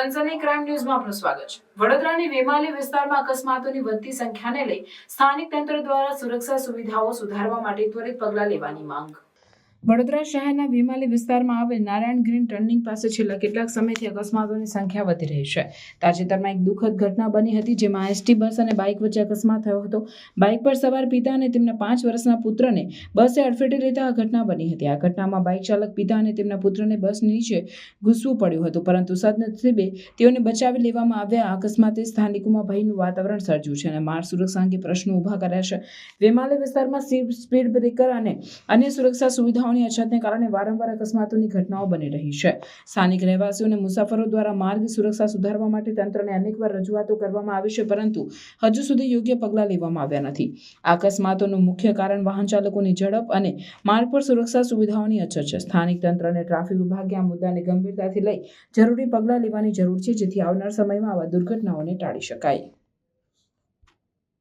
સનસની crime ન્યૂઝમાં આપનું સ્વાગત છે. વડોદરાની વેમાલી વિસ્તારમાં અકસ્માતોની વધતી સંખ્યાને લઈ સ્થાનિક તંત્ર દ્વારા સુરક્ષા સુવિધાઓ સુધારવા માટે ત્વરિત પગલાં લેવાની માંગ. વડોદરા શહેરના વિમાલી વિસ્તારમાં આવેલ નારાયણ ગ્રીન ટર્નિંગ પાસે છેલ્લા કેટલાક સમયથી અકસ્માતોની સંખ્યા વધી રહી છે. તાજેતરમાં એક દુઃખદ ઘટના બની હતી જેમાં એસટી બસ અને બાઇક વચ્ચે અકસ્માત થયો હતો. બાઇક પર સવાર પિતા અને તેમના પાંચ વર્ષના પુત્રને બસે અડફેટે લેતા આ ઘટના બની હતી. આ ઘટનામાં બાઇક ચાલક પિતા અને તેમના પુત્રને બસ નીચે ઘૂસવું પડ્યું હતું, પરંતુ સદનસીબે તેઓને બચાવી લેવામાં આવ્યા અકસ્માતે સ્થાનિકોમાં ભયનું વાતાવરણ સર્જ્યું છે અને માર્ગ સુરક્ષા અંગે પ્રશ્નો ઊભા કર્યા છે. વેમાલી વિસ્તારમાં સ્પીડ બ્રેકર અને અન્ય સુરક્ષા સુવિધાઓની અછતને કારણે વારંવાર અકસ્માતોની ઘટનાઓ બની રહી છે. સ્થાનિક રહેવાસીઓ અને મુસાફરો દ્વારા માર્ગ સુરક્ષા સુધારવા માટે તંત્રને અનેકવાર રજૂઆતો કરવામાં આવી છે, પરંતુ હજુ સુધી યોગ્ય પગલાં લેવામાં આવ્યા નથી. આ અકસ્માતોનું મુખ્ય કારણ વાહન ચાલકોની ઝડપ અને માર્ગ પર સુરક્ષા સુવિધાઓની અછત છે. સ્થાનિક તંત્ર અને ટ્રાફિક વિભાગે આ મુદ્દાને ગંભીરતાથી લઈ જરૂરી પગલાં લેવાની જરૂર છે, જેથી આવનાર સમયમાં આવા દુર્ઘટનાઓને ટાળી શકાય.